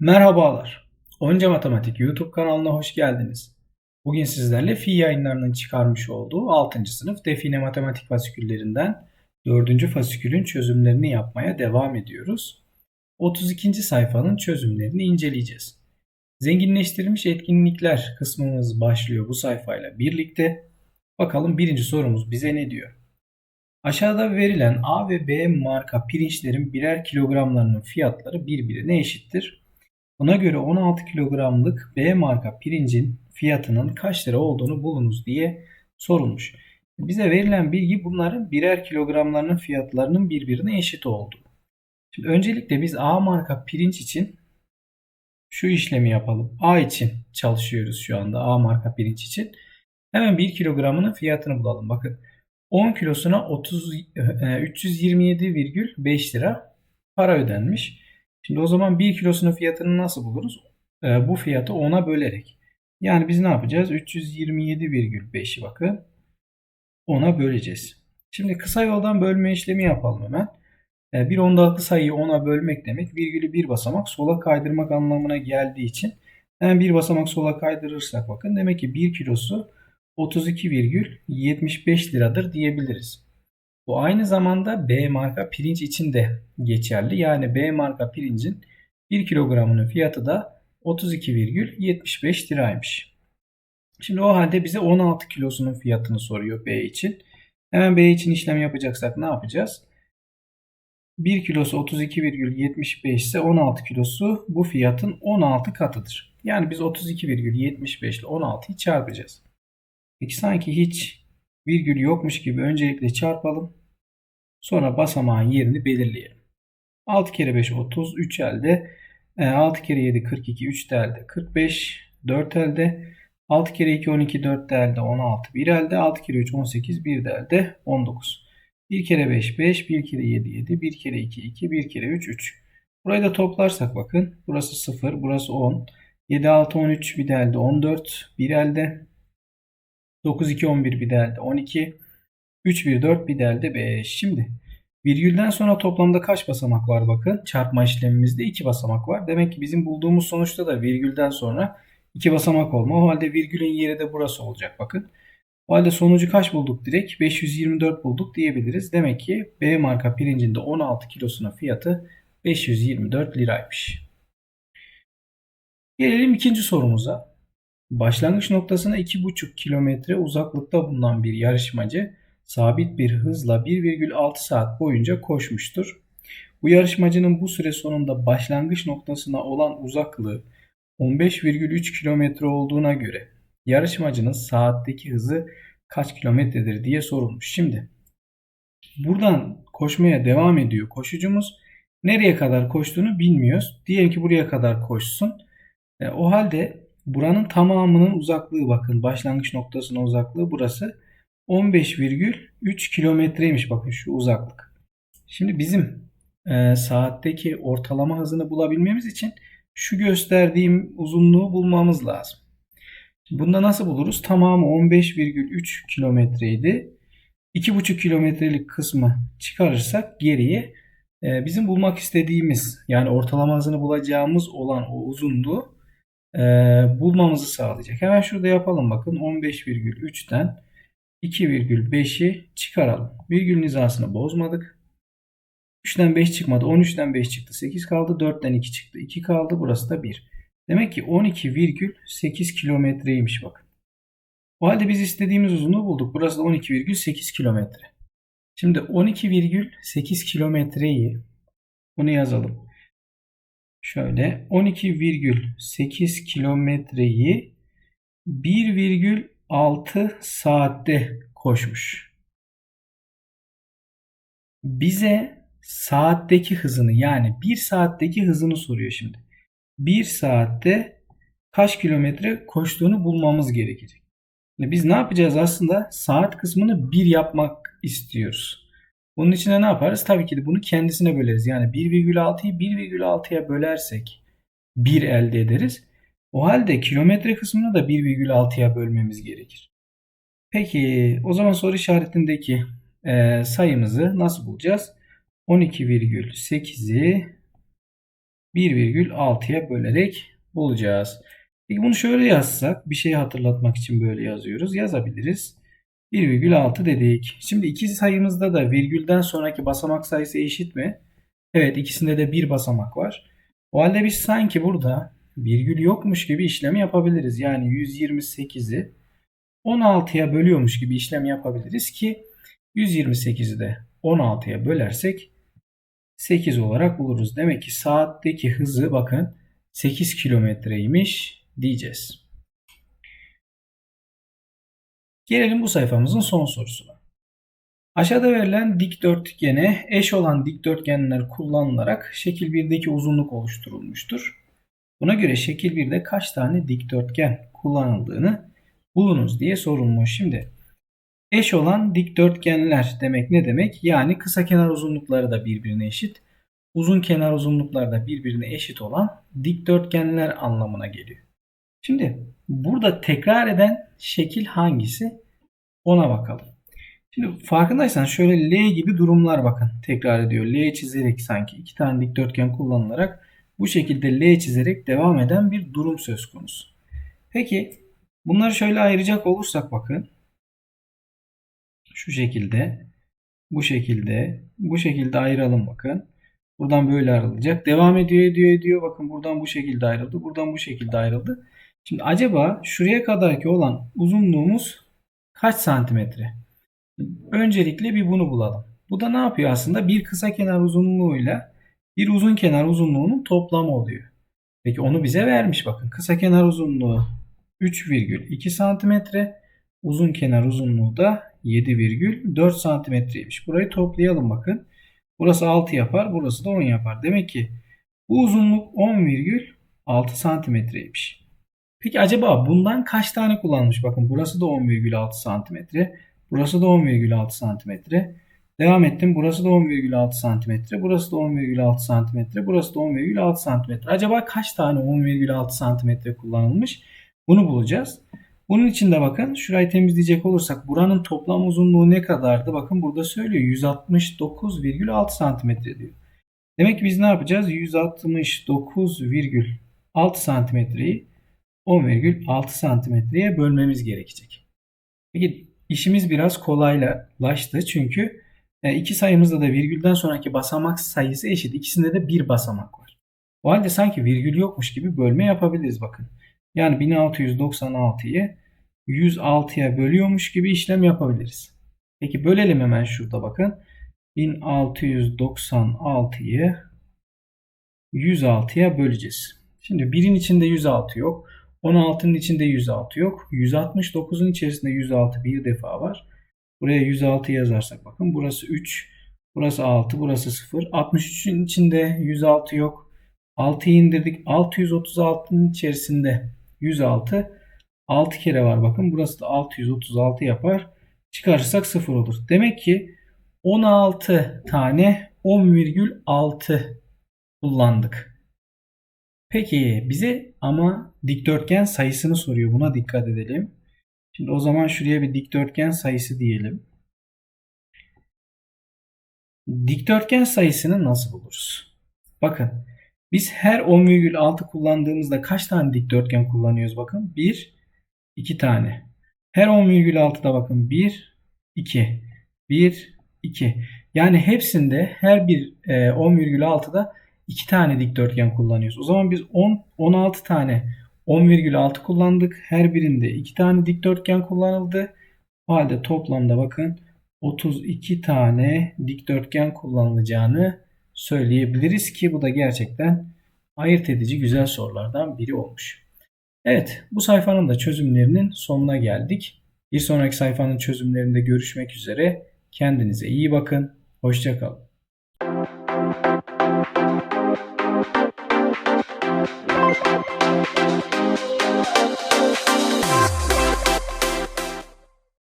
Merhabalar. Onca Matematik YouTube kanalına hoş geldiniz. Bugün sizlerle Fi yayınlarının çıkarmış olduğu 6. sınıf define matematik fasiküllerinden 4. fasikülün çözümlerini yapmaya devam ediyoruz. 32. sayfanın çözümlerini inceleyeceğiz. Zenginleştirilmiş etkinlikler kısmımız başlıyor bu sayfayla birlikte. Bakalım birinci sorumuz bize ne diyor? Aşağıda verilen A ve B marka pirinçlerin birer kilogramlarının fiyatları birbirine eşittir. Buna göre 16 kilogramlık B marka pirincin fiyatının kaç lira olduğunu bulunuz diye sorulmuş. Bize verilen bilgi bunların birer kilogramlarının fiyatlarının birbirine eşit olduğu. Şimdi öncelikle biz A marka pirinç için şu işlemi yapalım. A için çalışıyoruz şu anda A marka pirinç için. Hemen 1 kilogramının fiyatını bulalım. Bakın 10 kilosuna 30 327,5 lira para ödenmiş. Şimdi o zaman 1 kilosunun fiyatını nasıl buluruz? E, bu fiyatı 10'a bölerek. Yani biz ne yapacağız? 327,5'i bakın 10'a böleceğiz. Şimdi kısa yoldan bölme işlemi yapalım hemen. E, bir ondalıklı sayıyı 10'a bölmek demek virgülü bir basamak sola kaydırmak anlamına geldiği için hemen bir basamak sola kaydırırsak bakın demek ki 1 kilosu 32,75 liradır diyebiliriz. Bu aynı zamanda B marka pirinç için de geçerli. Yani B marka pirincin 1 kilogramının fiyatı da 32,75 liraymış. Şimdi o halde bize 16 kilosunun fiyatını soruyor B için. Hemen B için işlem yapacaksak ne yapacağız? 1 kilosu 32,75 ise 16 kilosu bu fiyatın 16 katıdır. Yani biz 32,75 ile 16'yı çarpacağız. Peki sanki hiç virgül yokmuş gibi öncelikle çarpalım. Sonra basamağın yerini belirleyelim. 6 kere 5 30 3 elde. 6 kere 7 42 3 de elde 45 4 elde. 6 kere 2 12 4 de elde 16 1 elde. 6 kere 3 18 1 de elde 19. 1 kere 5 5 1 kere 7 7 1 kere 2 2 1 kere 3 3. Burayı da toplarsak bakın burası 0 burası 10. 7 6 13 bir de elde 14 1 elde. 9 2 11 bir de elde 12. 3 1 4 bir de elde 5. Şimdi virgülden sonra toplamda kaç basamak var bakın. Çarpma işlemimizde 2 basamak var. Demek ki bizim bulduğumuz sonuçta da virgülden sonra 2 basamak olma. O halde virgülün yeri de burası olacak bakın. O halde sonucu kaç bulduk direkt? 524 bulduk diyebiliriz. Demek ki B marka pirincinde 16 kilosunun fiyatı 524 liraymış. Gelelim ikinci sorumuza. Başlangıç noktasına 2,5 kilometre uzaklıkta bulunan bir yarışmacı sabit bir hızla 1,6 saat boyunca koşmuştur. Bu yarışmacının bu süre sonunda başlangıç noktasına olan uzaklığı 15,3 kilometre olduğuna göre yarışmacının saatteki hızı kaç kilometredir diye sorulmuş. Şimdi buradan koşmaya devam ediyor koşucumuz. Nereye kadar koştuğunu bilmiyoruz. Diyelim ki buraya kadar koşsun. E, o halde buranın tamamının uzaklığı bakın başlangıç noktasının uzaklığı burası 15,3 kilometreymiş bakın şu uzaklık. Şimdi bizim e, saatteki ortalama hızını bulabilmemiz için şu gösterdiğim uzunluğu bulmamız lazım. Bunda nasıl buluruz? Tamamı 15,3 kilometreydi. 2,5 kilometrelik kısmı çıkarırsak geriye e, bizim bulmak istediğimiz yani ortalama hızını bulacağımız olan o uzunluğu e, bulmamızı sağlayacak. Hemen şurada yapalım bakın 15,3'ten 2,5'i çıkaralım. Virgül hizasını bozmadık. 3'ten 5 çıkmadı. 13'ten 5 çıktı. 8 kaldı. 4'ten 2 çıktı. 2 kaldı. Burası da 1. Demek ki 12,8 kilometreymiş bakın. O halde biz istediğimiz uzunluğu bulduk. Burası da 12,8 kilometre. Şimdi 12,8 kilometreyi bunu yazalım. Şöyle 12,8 kilometreyi 1,6 saatte koşmuş. Bize saatteki hızını yani 1 saatteki hızını soruyor şimdi. 1 saatte kaç kilometre koştuğunu bulmamız gerekecek. Biz ne yapacağız aslında? Saat kısmını 1 yapmak istiyoruz. Bunun için de ne yaparız? Tabii ki de bunu kendisine böleriz. Yani 1,6'yı 1,6'ya bölersek 1 elde ederiz. O halde kilometre kısmını da 1,6'ya bölmemiz gerekir. Peki o zaman soru işaretindeki e, sayımızı nasıl bulacağız? 12,8'i 1,6'ya bölerek bulacağız. Peki bunu şöyle yazsak bir şeyi hatırlatmak için böyle yazıyoruz. Yazabiliriz. 1,6 dedik. Şimdi iki sayımızda da virgülden sonraki basamak sayısı eşit mi? Evet ikisinde de bir basamak var. O halde biz sanki burada virgül yokmuş gibi işlemi yapabiliriz. Yani 128'i 16'ya bölüyormuş gibi işlem yapabiliriz ki 128'i de 16'ya bölersek 8 olarak buluruz. Demek ki saatteki hızı bakın 8 kilometreymiş diyeceğiz. Gelelim bu sayfamızın son sorusuna. Aşağıda verilen dikdörtgene eş olan dikdörtgenler kullanılarak şekil 1'deki uzunluk oluşturulmuştur. Buna göre şekil 1'de kaç tane dikdörtgen kullanıldığını bulunuz diye sorulmuş. Şimdi eş olan dikdörtgenler demek ne demek? Yani kısa kenar uzunlukları da birbirine eşit, uzun kenar uzunlukları da birbirine eşit olan dikdörtgenler anlamına geliyor. Şimdi burada tekrar eden şekil hangisi? Ona bakalım. Şimdi farkındaysan şöyle L gibi durumlar bakın tekrar ediyor. L çizerek sanki iki tane dikdörtgen kullanılarak bu şekilde L çizerek devam eden bir durum söz konusu. Peki bunları şöyle ayıracak olursak bakın. Şu şekilde, bu şekilde, bu şekilde ayıralım bakın. Buradan böyle ayrılacak. Devam ediyor, ediyor, ediyor. Bakın buradan bu şekilde ayrıldı. Buradan bu şekilde ayrıldı. Şimdi acaba şuraya kadarki olan uzunluğumuz kaç santimetre? Öncelikle bir bunu bulalım. Bu da ne yapıyor aslında? Bir kısa kenar uzunluğuyla bir uzun kenar uzunluğunun toplamı oluyor. Peki onu bize vermiş bakın. Kısa kenar uzunluğu 3,2 santimetre. Uzun kenar uzunluğu da 7,4 santimetreymiş. Burayı toplayalım bakın. Burası 6 yapar. Burası da 10 yapar. Demek ki bu uzunluk 10,6 santimetreymiş. Peki acaba bundan kaç tane kullanmış? Bakın burası da 10,6 santimetre. Burası da 10,6 santimetre. Devam ettim. Burası da 10,6 santimetre. Burası da 10,6 santimetre. Burası da 10,6 santimetre. Acaba kaç tane 10,6 santimetre kullanılmış? Bunu bulacağız. Bunun için de bakın şurayı temizleyecek olursak buranın toplam uzunluğu ne kadardı? Bakın burada söylüyor 169,6 santimetre diyor. Demek ki biz ne yapacağız? 169,6 santimetreyi 10,6 santimetreye bölmemiz gerekecek. Peki işimiz biraz kolaylaştı çünkü e, iki sayımızda da virgülden sonraki basamak sayısı eşit. İkisinde de bir basamak var. O halde sanki virgül yokmuş gibi bölme yapabiliriz bakın. Yani 1696'yı 106'ya bölüyormuş gibi işlem yapabiliriz. Peki bölelim hemen şurada bakın. 1696'yı 106'ya böleceğiz. Şimdi birin içinde 106 yok. 16'nın içinde 106 yok. 169'un içerisinde 106 bir defa var. Buraya 106 yazarsak bakın burası 3, burası 6, burası 0. 63'ün içinde 106 yok. 6'yı indirdik. 636'nın içerisinde 106. 6 kere var bakın. Burası da 636 yapar. Çıkarırsak 0 olur. Demek ki 16 tane 10,6 kullandık. Peki bize ama dikdörtgen sayısını soruyor. Buna dikkat edelim. Şimdi o zaman şuraya bir dikdörtgen sayısı diyelim. Dikdörtgen sayısını nasıl buluruz? Bakın biz her 10,6 kullandığımızda kaç tane dikdörtgen kullanıyoruz bakın. 1, 2 tane. Her 10,6'da bakın 1, 2, 1, 2. Yani hepsinde her bir 10,6'da e, 2 tane dikdörtgen kullanıyoruz. O zaman biz 10, 16 tane 10,6 kullandık. Her birinde 2 tane dikdörtgen kullanıldı. O halde toplamda bakın 32 tane dikdörtgen kullanılacağını söyleyebiliriz ki bu da gerçekten ayırt edici güzel sorulardan biri olmuş. Evet bu sayfanın da çözümlerinin sonuna geldik. Bir sonraki sayfanın çözümlerinde görüşmek üzere. Kendinize iyi bakın. Hoşçakalın. Música